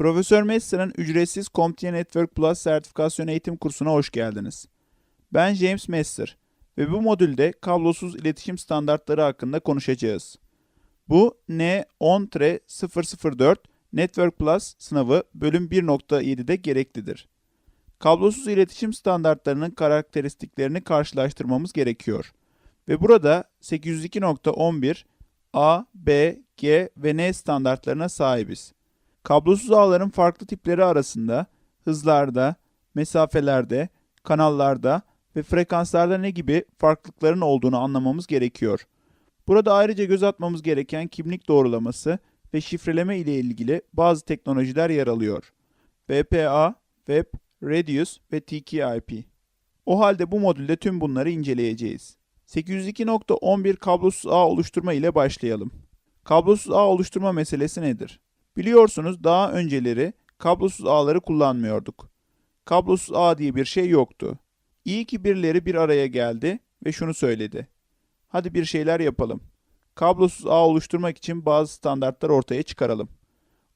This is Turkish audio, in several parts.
Profesör Messer'ın ücretsiz CompTIA Network Plus sertifikasyon eğitim kursuna hoş geldiniz. Ben James Messer ve bu modülde kablosuz iletişim standartları hakkında konuşacağız. Bu N10-004 Network Plus sınavı bölüm 1.7'de gereklidir. Kablosuz iletişim standartlarının karakteristiklerini karşılaştırmamız gerekiyor. Ve burada 802.11 A, B, G ve N standartlarına sahibiz. Kablosuz ağların farklı tipleri arasında hızlarda, mesafelerde, kanallarda ve frekanslarda ne gibi farklılıkların olduğunu anlamamız gerekiyor. Burada ayrıca göz atmamız gereken kimlik doğrulaması ve şifreleme ile ilgili bazı teknolojiler yer alıyor. VPA, Web, Radius ve TKIP. O halde bu modülde tüm bunları inceleyeceğiz. 802.11 kablosuz ağ oluşturma ile başlayalım. Kablosuz ağ oluşturma meselesi nedir? Biliyorsunuz daha önceleri kablosuz ağları kullanmıyorduk. Kablosuz ağ diye bir şey yoktu. İyi ki birileri bir araya geldi ve şunu söyledi. Hadi bir şeyler yapalım. Kablosuz ağ oluşturmak için bazı standartlar ortaya çıkaralım.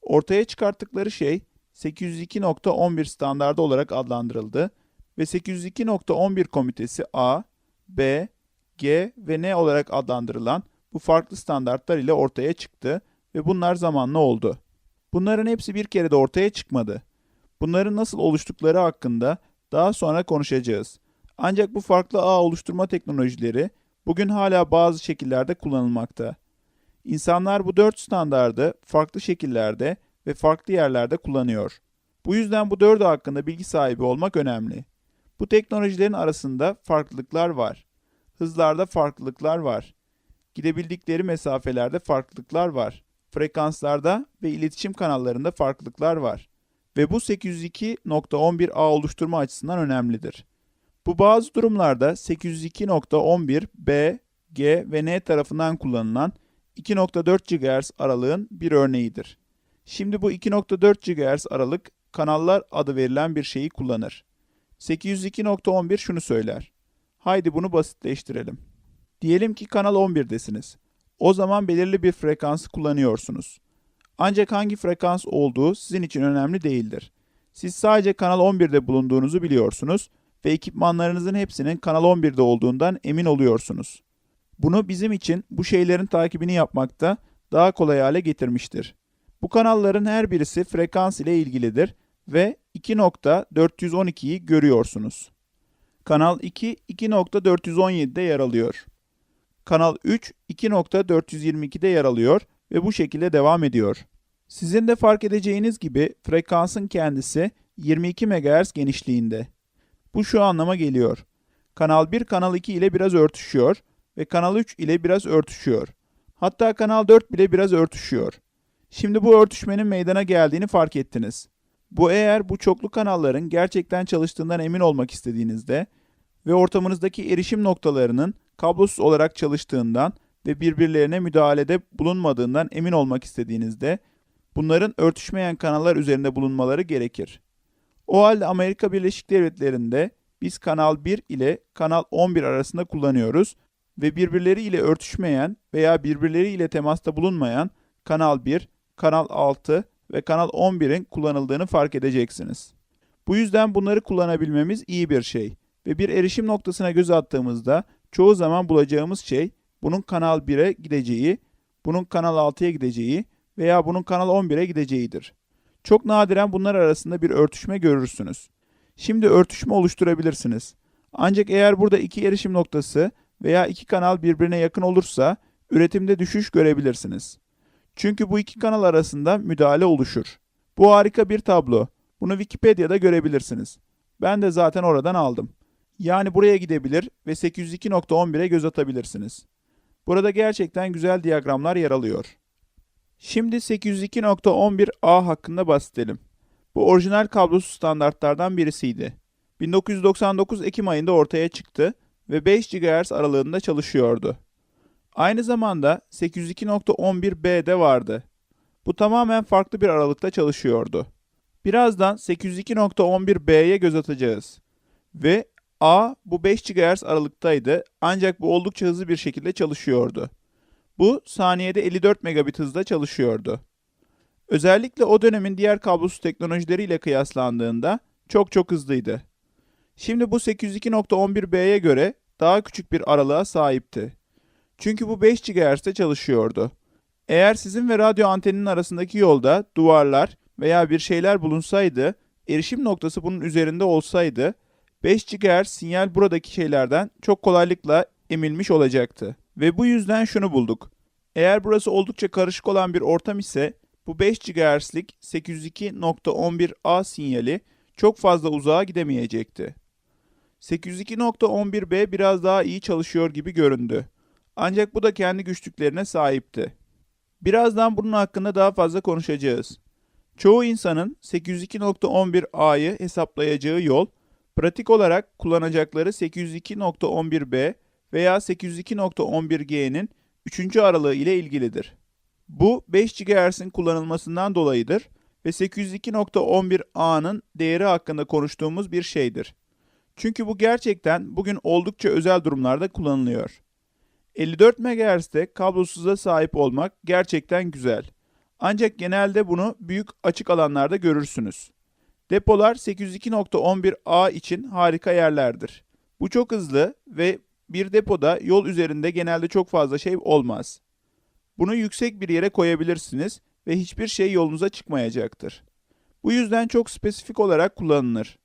Ortaya çıkarttıkları şey 802.11 standardı olarak adlandırıldı ve 802.11 komitesi A, B, G ve N olarak adlandırılan bu farklı standartlar ile ortaya çıktı ve bunlar zamanla oldu. Bunların hepsi bir kere de ortaya çıkmadı. Bunların nasıl oluştukları hakkında daha sonra konuşacağız. Ancak bu farklı ağ oluşturma teknolojileri bugün hala bazı şekillerde kullanılmakta. İnsanlar bu dört standardı farklı şekillerde ve farklı yerlerde kullanıyor. Bu yüzden bu dördü hakkında bilgi sahibi olmak önemli. Bu teknolojilerin arasında farklılıklar var. Hızlarda farklılıklar var. Gidebildikleri mesafelerde farklılıklar var. Frekanslarda ve iletişim kanallarında farklılıklar var. Ve bu 802.11 ağ oluşturma açısından önemlidir. Bu bazı durumlarda 802.11 B, G ve N tarafından kullanılan 2.4 GHz aralığın bir örneğidir. Şimdi bu 2.4 GHz aralık kanallar adı verilen bir şeyi kullanır. 802.11 şunu söyler. Haydi bunu basitleştirelim. Diyelim ki kanal 11'desiniz. O zaman belirli bir frekansı kullanıyorsunuz. Ancak hangi frekans olduğu sizin için önemli değildir. Siz sadece kanal 11'de bulunduğunuzu biliyorsunuz ve ekipmanlarınızın hepsinin kanal 11'de olduğundan emin oluyorsunuz. Bunu bizim için bu şeylerin takibini yapmakta daha kolay hale getirmiştir. Bu kanalların her birisi frekans ile ilgilidir ve 2.412'yi görüyorsunuz. Kanal 2 2.417'de yer alıyor. Kanal 3 2.422'de yer alıyor ve bu şekilde devam ediyor. Sizin de fark edeceğiniz gibi frekansın kendisi 22 MHz genişliğinde. Bu şu anlama geliyor. Kanal 1 Kanal 2 ile biraz örtüşüyor ve Kanal 3 ile biraz örtüşüyor. Hatta Kanal 4 bile biraz örtüşüyor. Şimdi bu örtüşmenin meydana geldiğini fark ettiniz. Bu eğer bu çoklu kanalların gerçekten çalıştığından emin olmak istediğinizde ve ortamınızdaki erişim noktalarının kablosuz olarak çalıştığından ve birbirlerine müdahalede bulunmadığından emin olmak istediğinizde bunların örtüşmeyen kanallar üzerinde bulunmaları gerekir. O halde Amerika Birleşik Devletleri'nde biz Kanal 1 ile Kanal 11 arasında kullanıyoruz ve birbirleri ile örtüşmeyen veya birbirleri ile temasta bulunmayan Kanal 1, Kanal 6 ve Kanal 11'in kullanıldığını fark edeceksiniz. Bu yüzden bunları kullanabilmemiz iyi bir şey ve bir erişim noktasına göz attığımızda çoğu zaman bulacağımız şey bunun Kanal 1'e gideceği, bunun Kanal 6'ya gideceği veya bunun Kanal 11'e gideceğidir. Çok nadiren bunlar arasında bir örtüşme görürsünüz. Şimdi örtüşme oluşturabilirsiniz. Ancak eğer burada iki erişim noktası veya iki kanal birbirine yakın olursa üretimde düşüş görebilirsiniz. Çünkü bu iki kanal arasında müdahale oluşur. Bu harika bir tablo. Bunu Wikipedia'da görebilirsiniz. Ben de zaten oradan aldım. Yani buraya gidebilir ve 802.11'e göz atabilirsiniz. Burada gerçekten güzel diyagramlar yer alıyor. Şimdi 802.11a hakkında bahsedelim. Bu orijinal kablosuz standartlardan birisiydi. 1999 Ekim ayında ortaya çıktı ve 5 GHz aralığında çalışıyordu. Aynı zamanda 802.11b de vardı. Bu tamamen farklı bir aralıkta çalışıyordu. Birazdan 802.11b'ye göz atacağız. Ve A bu 5 GHz aralıktaydı ancak bu oldukça hızlı bir şekilde çalışıyordu. Bu saniyede 54 megabit hızda çalışıyordu. Özellikle o dönemin diğer kablosuz teknolojileriyle kıyaslandığında çok çok hızlıydı. Şimdi bu 802.11b'ye göre daha küçük bir aralığa sahipti. Çünkü bu 5 GHz'de çalışıyordu. Eğer sizin ve radyo anteninin arasındaki yolda duvarlar veya bir şeyler bulunsaydı, erişim noktası bunun üzerinde olsaydı, 5 GHz sinyal buradaki şeylerden çok kolaylıkla emilmiş olacaktı. Ve bu yüzden şunu bulduk. Eğer burası oldukça karışık olan bir ortam ise bu 5 GHz'lik 802.11a sinyali çok fazla uzağa gidemeyecekti. 802.11b biraz daha iyi çalışıyor gibi göründü. Ancak bu da kendi güçlüklerine sahipti. Birazdan bunun hakkında daha fazla konuşacağız. Çoğu insanın 802.11a'yı hesaplayacağı yol, pratik olarak kullanacakları 802.11b veya 802.11g'nin 3. aralığı ile ilgilidir. Bu 5 GHz'in kullanılmasından dolayıdır ve 802.11a'nın değeri hakkında konuştuğumuz bir şeydir. Çünkü bu gerçekten bugün oldukça özel durumlarda kullanılıyor. 54 MHz'de kablosuza sahip olmak gerçekten güzel. Ancak genelde bunu büyük açık alanlarda görürsünüz. Depolar 802.11a için harika yerlerdir. Bu çok hızlı ve bir depoda yol üzerinde genelde çok fazla şey olmaz. Bunu yüksek bir yere koyabilirsiniz ve hiçbir şey yolunuza çıkmayacaktır. Bu yüzden çok spesifik olarak kullanılır.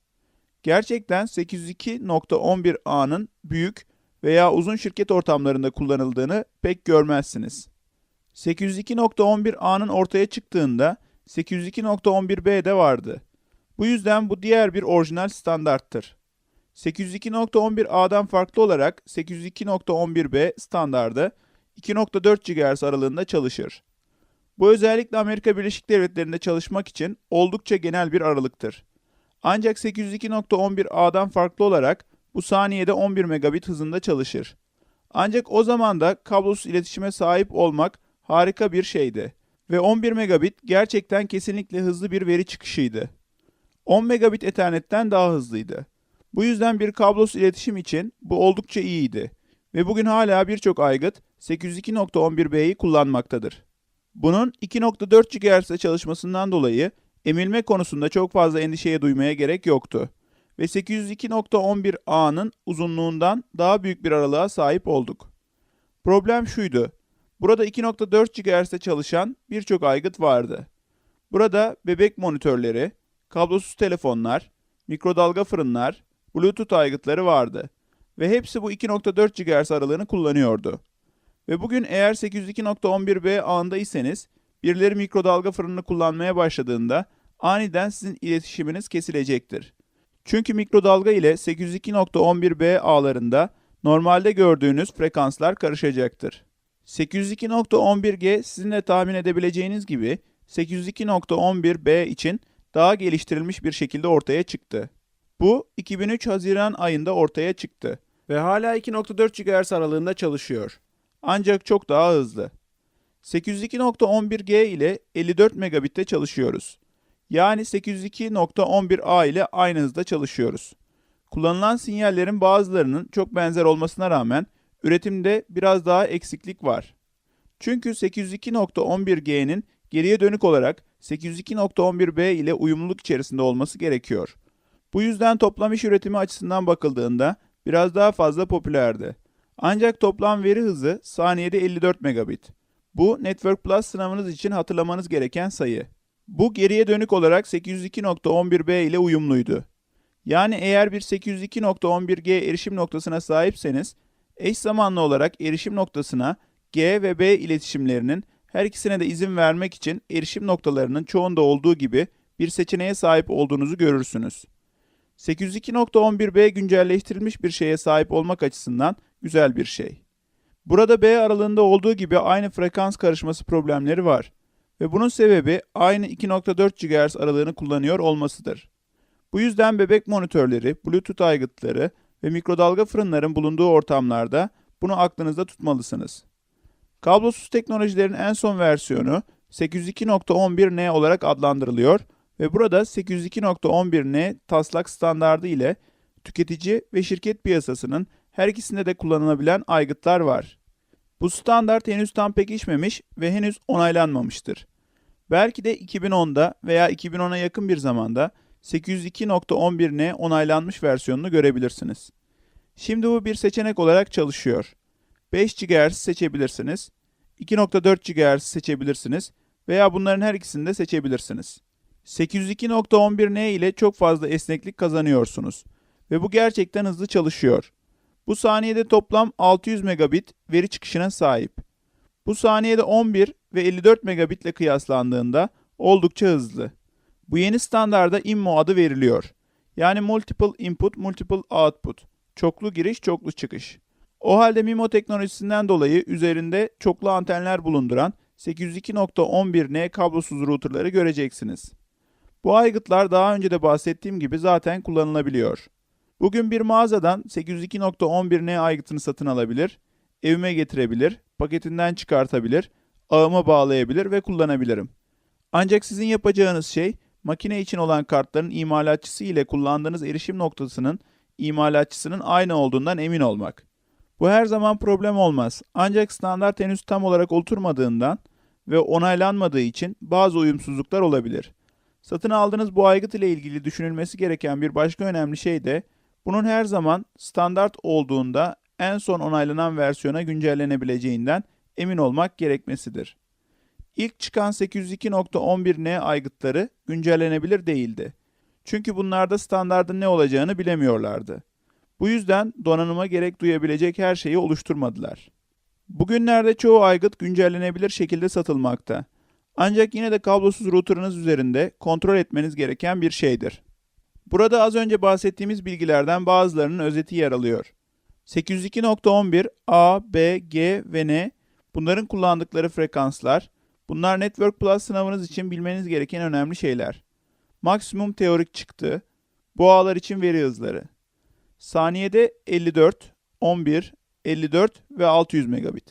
Gerçekten 802.11a'nın büyük veya uzun şirket ortamlarında kullanıldığını pek görmezsiniz. 802.11a'nın ortaya çıktığında 802.11b de vardı. Bu yüzden bu diğer bir orijinal standarttır. 802.11a'dan farklı olarak 802.11b standardı 2.4 GHz aralığında çalışır. Bu özellikle Amerika Birleşik Devletleri'nde çalışmak için oldukça genel bir aralıktır. Ancak 802.11a'dan farklı olarak bu saniyede 11 megabit hızında çalışır. Ancak o zaman da kablosuz iletişime sahip olmak harika bir şeydi ve 11 megabit gerçekten kesinlikle hızlı bir veri çıkışıydı. 10 megabit ethernetten daha hızlıydı. Bu yüzden bir kablosuz iletişim için bu oldukça iyiydi ve bugün hala birçok aygıt 802.11b'yi kullanmaktadır. Bunun 2.4 GHz'de çalışmasından dolayı emilme konusunda çok fazla endişeye duymaya gerek yoktu ve 802.11a'nın uzunluğundan daha büyük bir aralığa sahip olduk. Problem şuydu. Burada 2.4 GHz'de çalışan birçok aygıt vardı. Burada bebek monitörleri, kablosuz telefonlar, mikrodalga fırınlar, Bluetooth aygıtları vardı ve hepsi bu 2.4 GHz aralığını kullanıyordu. Ve bugün eğer 802.11b ağındaysanız birileri mikrodalga fırınını kullanmaya başladığında aniden sizin iletişiminiz kesilecektir. Çünkü mikrodalga ile 802.11b ağlarında normalde gördüğünüz frekanslar karışacaktır. 802.11g sizin de tahmin edebileceğiniz gibi 802.11b için daha geliştirilmiş bir şekilde ortaya çıktı. Bu 2003 Haziran ayında ortaya çıktı ve hala 2.4 GHz aralığında çalışıyor. Ancak çok daha hızlı. 802.11g ile 54 megabit'te çalışıyoruz. Yani 802.11a ile aynı hızda çalışıyoruz. Kullanılan sinyallerin bazılarının çok benzer olmasına rağmen üretimde biraz daha eksiklik var. Çünkü 802.11g'nin geriye dönük olarak 802.11b ile uyumluluk içerisinde olması gerekiyor. Bu yüzden toplam iş üretimi açısından bakıldığında biraz daha fazla popülerdi. Ancak toplam veri hızı saniyede 54 megabit. Bu Network Plus sınavınız için hatırlamanız gereken sayı. Bu geriye dönük olarak 802.11b ile uyumluydu. Yani eğer bir 802.11g erişim noktasına sahipseniz, eş zamanlı olarak erişim noktasına G ve B iletişimlerinin her ikisine de izin vermek için erişim noktalarının çoğunda olduğu gibi bir seçeneğe sahip olduğunuzu görürsünüz. 802.11b güncelleştirilmiş bir şeye sahip olmak açısından güzel bir şey. Burada B aralığında olduğu gibi aynı frekans karışması problemleri var ve bunun sebebi aynı 2.4 GHz aralığını kullanıyor olmasıdır. Bu yüzden bebek monitörleri, Bluetooth aygıtları ve mikrodalga fırınların bulunduğu ortamlarda bunu aklınızda tutmalısınız. Kablosuz teknolojilerin en son versiyonu 802.11n olarak adlandırılıyor ve burada 802.11n taslak standardı ile tüketici ve şirket piyasasının her ikisinde de kullanılabilen aygıtlar var. Bu standart henüz tam pekişmemiş ve henüz onaylanmamıştır. Belki de 2010'da veya 2010'a yakın bir zamanda 802.11n onaylanmış versiyonunu görebilirsiniz. Şimdi bu bir seçenek olarak çalışıyor. 5 GHz seçebilirsiniz, 2.4 GHz seçebilirsiniz veya bunların her ikisini de seçebilirsiniz. 802.11n ile çok fazla esneklik kazanıyorsunuz ve bu gerçekten hızlı çalışıyor. Bu saniyede toplam 600 megabit veri çıkışına sahip. Bu saniyede 11 ve 54 megabit ile kıyaslandığında oldukça hızlı. Bu yeni standarda IMMO adı veriliyor. Yani Multiple Input, Multiple Output. Çoklu giriş, çoklu çıkış. O halde MIMO teknolojisinden dolayı üzerinde çoklu antenler bulunduran 802.11n kablosuz routerları göreceksiniz. Bu aygıtlar daha önce de bahsettiğim gibi zaten kullanılabiliyor. Bugün bir mağazadan 802.11n aygıtını satın alabilir, evime getirebilir, paketinden çıkartabilir, ağıma bağlayabilir ve kullanabilirim. Ancak sizin yapacağınız şey makine için olan kartların imalatçısı ile kullandığınız erişim noktasının imalatçısının aynı olduğundan emin olmak. Bu her zaman problem olmaz. Ancak standart henüz tam olarak oturmadığından ve onaylanmadığı için bazı uyumsuzluklar olabilir. Satın aldığınız bu aygıt ile ilgili düşünülmesi gereken bir başka önemli şey de bunun her zaman standart olduğunda en son onaylanan versiyona güncellenebileceğinden emin olmak gerekmesidir. İlk çıkan 802.11n aygıtları güncellenebilir değildi. Çünkü bunlarda standardın ne olacağını bilemiyorlardı. Bu yüzden donanıma gerek duyabilecek her şeyi oluşturmadılar. Bugünlerde çoğu aygıt güncellenebilir şekilde satılmakta. Ancak yine de kablosuz router'ınız üzerinde kontrol etmeniz gereken bir şeydir. Burada az önce bahsettiğimiz bilgilerden bazılarının özeti yer alıyor. 802.11 A, B, G ve N bunların kullandıkları frekanslar, bunlar Network Plus sınavınız için bilmeniz gereken önemli şeyler. Maksimum teorik çıktı, bu ağlar için veri hızları. Saniyede 54, 11, 54 ve 600 megabit.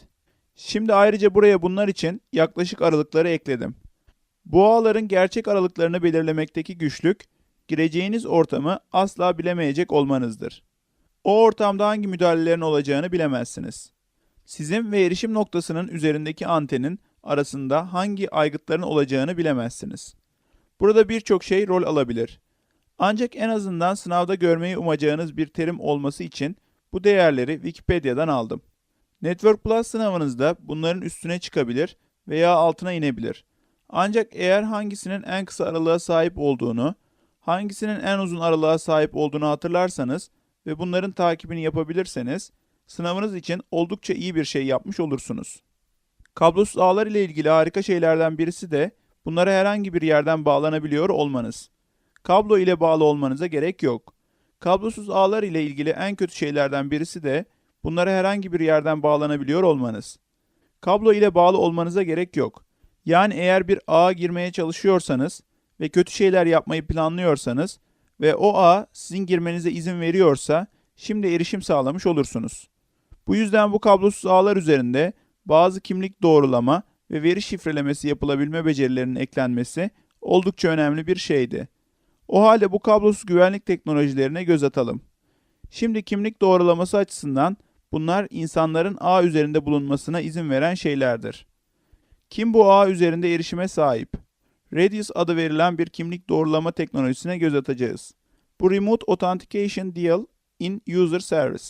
Şimdi ayrıca buraya bunlar için yaklaşık aralıkları ekledim. Bu ağların gerçek aralıklarını belirlemekteki güçlük, gireceğiniz ortamı asla bilemeyecek olmanızdır. O ortamda hangi müdahalelerin olacağını bilemezsiniz. Sizin ve erişim noktasının üzerindeki antenin arasında hangi aygıtların olacağını bilemezsiniz. Burada birçok şey rol alabilir. Ancak en azından sınavda görmeyi umacağınız bir terim olması için bu değerleri Wikipedia'dan aldım. Network Plus sınavınızda bunların üstüne çıkabilir veya altına inebilir. Ancak eğer hangisinin en kısa aralığa sahip olduğunu, hangisinin en uzun aralığa sahip olduğunu hatırlarsanız ve bunların takibini yapabilirseniz sınavınız için oldukça iyi bir şey yapmış olursunuz. Kablosuz ağlar ile ilgili harika şeylerden birisi de bunlara herhangi bir yerden bağlanabiliyor olmanız. Kablo ile bağlı olmanıza gerek yok. Kablosuz ağlar ile ilgili en kötü şeylerden birisi de bunlara herhangi bir yerden bağlanabiliyor olmanız. Kablo ile bağlı olmanıza gerek yok. Yani eğer bir ağa girmeye çalışıyorsanız ve kötü şeyler yapmayı planlıyorsanız ve o ağ sizin girmenize izin veriyorsa şimdi erişim sağlamış olursunuz. Bu yüzden bu kablosuz ağlar üzerinde bazı kimlik doğrulama ve veri şifrelemesi yapılabilme becerilerinin eklenmesi oldukça önemli bir şeydi. O halde bu kablosuz güvenlik teknolojilerine göz atalım. Şimdi kimlik doğrulaması açısından bunlar insanların ağ üzerinde bulunmasına izin veren şeylerdir. Kim bu ağ üzerinde erişime sahip? Radius adı verilen bir kimlik doğrulama teknolojisine göz atacağız. Bu Remote Authentication Deal in User Service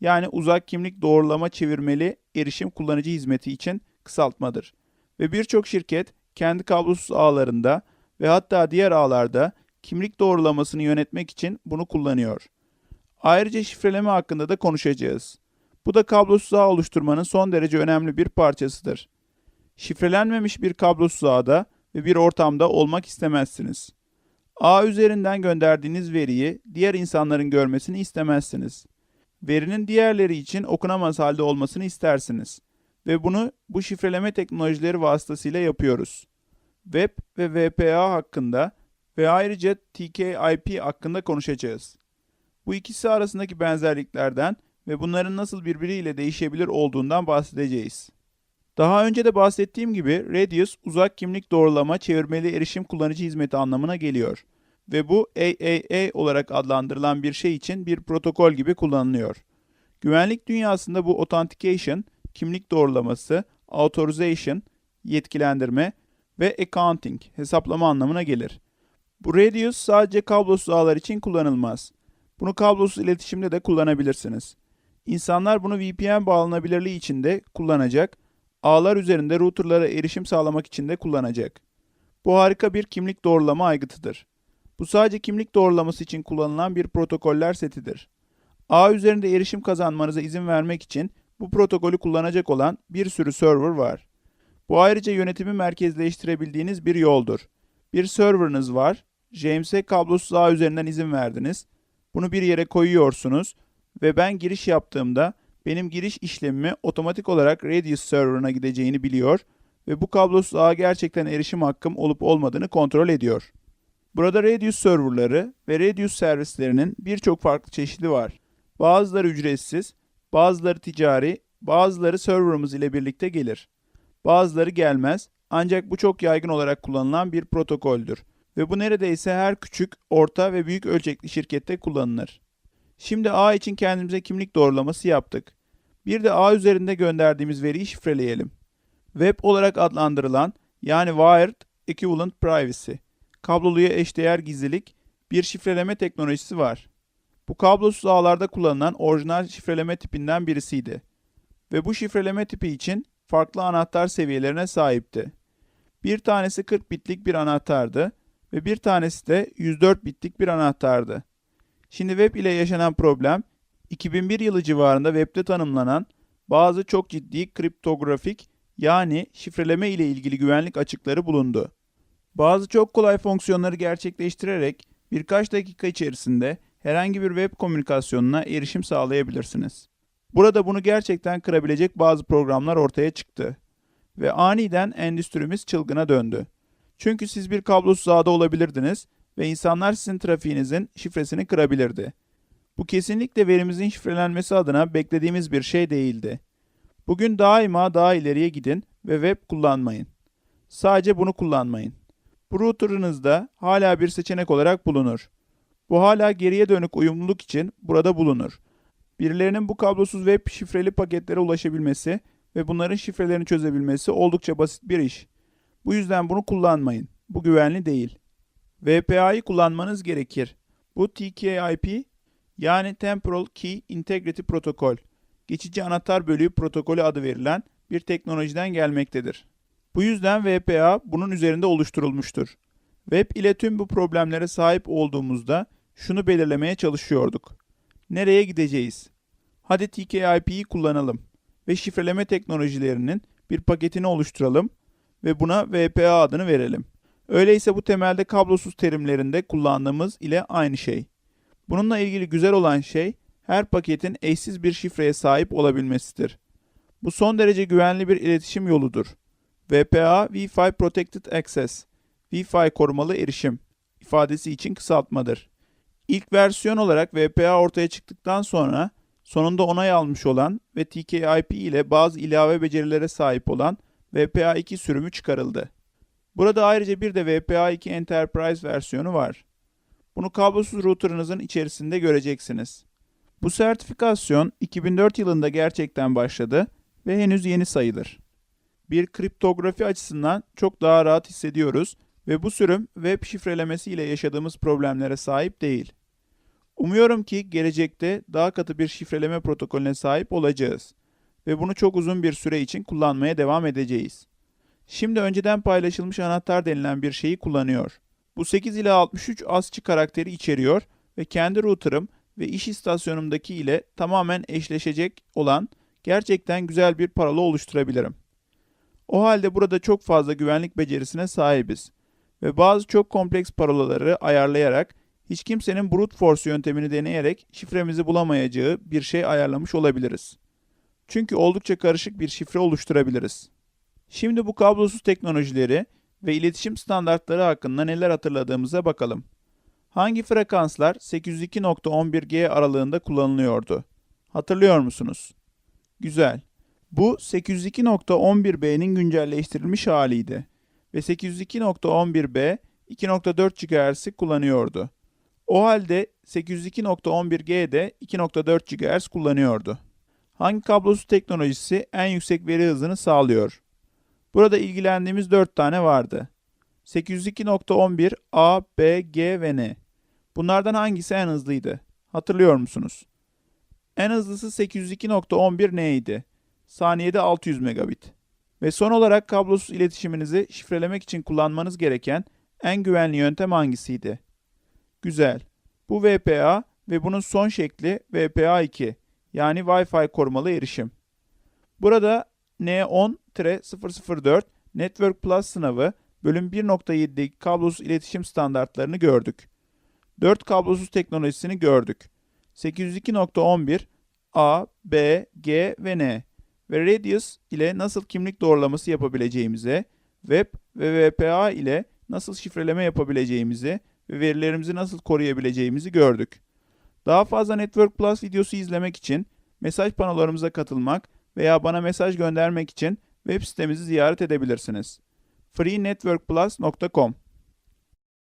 yani uzak kimlik doğrulama çevirmeli erişim kullanıcı hizmeti için kısaltmadır. Ve birçok şirket kendi kablosuz ağlarında ve hatta diğer ağlarda kimlik doğrulamasını yönetmek için bunu kullanıyor. Ayrıca şifreleme hakkında da konuşacağız. Bu da kablosuz ağ oluşturmanın son derece önemli bir parçasıdır. Şifrelenmemiş bir kablosuz ağda ve bir ortamda olmak istemezsiniz. Ağ üzerinden gönderdiğiniz veriyi diğer insanların görmesini istemezsiniz. Verinin diğerleri için okunamaz halde olmasını istersiniz. Ve bunu bu şifreleme teknolojileri vasıtasıyla yapıyoruz. Web ve VPA hakkında ve ayrıca TKIP hakkında konuşacağız. Bu ikisi arasındaki benzerliklerden ve bunların nasıl birbiriyle değişebilir olduğundan bahsedeceğiz. Daha önce de bahsettiğim gibi Radius uzak kimlik doğrulama çevirmeli erişim kullanıcı hizmeti anlamına geliyor ve bu AAA olarak adlandırılan bir şey için bir protokol gibi kullanılıyor. Güvenlik dünyasında bu authentication, kimlik doğrulaması, authorization, yetkilendirme ve accounting, hesaplama anlamına gelir. Bu radius sadece kablosuz ağlar için kullanılmaz. Bunu kablosuz iletişimde de kullanabilirsiniz. İnsanlar bunu VPN bağlanabilirliği için de kullanacak, ağlar üzerinde routerlara erişim sağlamak için de kullanacak. Bu harika bir kimlik doğrulama aygıtıdır. Bu sadece kimlik doğrulaması için kullanılan bir protokoller setidir. Ağ üzerinde erişim kazanmanıza izin vermek için bu protokolü kullanacak olan bir sürü server var. Bu ayrıca yönetimi merkezleştirebildiğiniz bir yoldur. Bir serverınız var, JMS kablosuz ağ üzerinden izin verdiniz. Bunu bir yere koyuyorsunuz ve ben giriş yaptığımda benim giriş işlemimi otomatik olarak Radius serverına gideceğini biliyor ve bu kablosuz ağa gerçekten erişim hakkım olup olmadığını kontrol ediyor. Burada Radius serverları ve Radius servislerinin birçok farklı çeşidi var. Bazıları ücretsiz, bazıları ticari, bazıları serverımız ile birlikte gelir. Bazıları gelmez ancak bu çok yaygın olarak kullanılan bir protokoldür ve bu neredeyse her küçük, orta ve büyük ölçekli şirkette kullanılır. Şimdi A için kendimize kimlik doğrulaması yaptık. Bir de A üzerinde gönderdiğimiz veriyi şifreleyelim. Web olarak adlandırılan yani Wired Equivalent Privacy, kabloluya eşdeğer gizlilik bir şifreleme teknolojisi var. Bu kablosuz ağlarda kullanılan orijinal şifreleme tipinden birisiydi. Ve bu şifreleme tipi için farklı anahtar seviyelerine sahipti. Bir tanesi 40 bitlik bir anahtardı ve bir tanesi de 104 bitlik bir anahtardı. Şimdi web ile yaşanan problem 2001 yılı civarında webde tanımlanan bazı çok ciddi kriptografik yani şifreleme ile ilgili güvenlik açıkları bulundu. Bazı çok kolay fonksiyonları gerçekleştirerek birkaç dakika içerisinde herhangi bir web komünikasyonuna erişim sağlayabilirsiniz. Burada bunu gerçekten kırabilecek bazı programlar ortaya çıktı. Ve aniden endüstrimiz çılgına döndü. Çünkü siz bir kablosuz ağda olabilirdiniz ve insanlar sizin trafiğinizin şifresini kırabilirdi. Bu kesinlikle verimizin şifrelenmesi adına beklediğimiz bir şey değildi. Bugün daima daha ileriye gidin ve web kullanmayın. Sadece bunu kullanmayın. Bu router'ınızda hala bir seçenek olarak bulunur. Bu hala geriye dönük uyumluluk için burada bulunur. Birilerinin bu kablosuz web şifreli paketlere ulaşabilmesi ve bunların şifrelerini çözebilmesi oldukça basit bir iş. Bu yüzden bunu kullanmayın. Bu güvenli değil. VPA'yı kullanmanız gerekir. Bu TKIP yani Temporal Key Integrity Protocol, geçici anahtar bölüğü protokolü adı verilen bir teknolojiden gelmektedir. Bu yüzden VPA bunun üzerinde oluşturulmuştur. Web ile tüm bu problemlere sahip olduğumuzda şunu belirlemeye çalışıyorduk. Nereye gideceğiz? Hadi TKIP'yi kullanalım ve şifreleme teknolojilerinin bir paketini oluşturalım ve buna VPA adını verelim. Öyleyse bu temelde kablosuz terimlerinde kullandığımız ile aynı şey. Bununla ilgili güzel olan şey her paketin eşsiz bir şifreye sahip olabilmesidir. Bu son derece güvenli bir iletişim yoludur. VPA, Wi-Fi Protected Access, Wi-Fi korumalı erişim ifadesi için kısaltmadır. İlk versiyon olarak VPA ortaya çıktıktan sonra sonunda onay almış olan ve TKIP ile bazı ilave becerilere sahip olan VPA2 sürümü çıkarıldı. Burada ayrıca bir de VPA2 Enterprise versiyonu var. Bunu kablosuz router'ınızın içerisinde göreceksiniz. Bu sertifikasyon 2004 yılında gerçekten başladı ve henüz yeni sayılır. Bir kriptografi açısından çok daha rahat hissediyoruz ve bu sürüm web şifrelemesi ile yaşadığımız problemlere sahip değil. Umuyorum ki gelecekte daha katı bir şifreleme protokolüne sahip olacağız ve bunu çok uzun bir süre için kullanmaya devam edeceğiz. Şimdi önceden paylaşılmış anahtar denilen bir şeyi kullanıyor. Bu 8 ila 63 ASCII karakteri içeriyor ve kendi router'ım ve iş istasyonumdaki ile tamamen eşleşecek olan gerçekten güzel bir parola oluşturabilirim. O halde burada çok fazla güvenlik becerisine sahibiz ve bazı çok kompleks parolaları ayarlayarak hiç kimsenin brute force yöntemini deneyerek şifremizi bulamayacağı bir şey ayarlamış olabiliriz. Çünkü oldukça karışık bir şifre oluşturabiliriz. Şimdi bu kablosuz teknolojileri ve iletişim standartları hakkında neler hatırladığımıza bakalım. Hangi frekanslar 802.11g aralığında kullanılıyordu? Hatırlıyor musunuz? Güzel. Bu 802.11b'nin güncelleştirilmiş haliydi ve 802.11b 2.4 GHz'i kullanıyordu. O halde 802.11g de 2.4 GHz kullanıyordu. Hangi kablosuz teknolojisi en yüksek veri hızını sağlıyor? Burada ilgilendiğimiz 4 tane vardı. 802.11 A, B, G ve N. Bunlardan hangisi en hızlıydı? Hatırlıyor musunuz? En hızlısı 802.11 N idi. Saniyede 600 megabit. Ve son olarak kablosuz iletişiminizi şifrelemek için kullanmanız gereken en güvenli yöntem hangisiydi? Güzel. Bu VPA ve bunun son şekli VPA2 yani Wi-Fi korumalı erişim. Burada N10-004 Network Plus sınavı bölüm 1.7'deki kablosuz iletişim standartlarını gördük. 4 kablosuz teknolojisini gördük. 802.11 A, B, G ve N ve Radius ile nasıl kimlik doğrulaması yapabileceğimize, web ve VPA ile nasıl şifreleme yapabileceğimizi ve verilerimizi nasıl koruyabileceğimizi gördük. Daha fazla Network Plus videosu izlemek için mesaj panolarımıza katılmak veya bana mesaj göndermek için web sitemizi ziyaret edebilirsiniz. freenetworkplus.com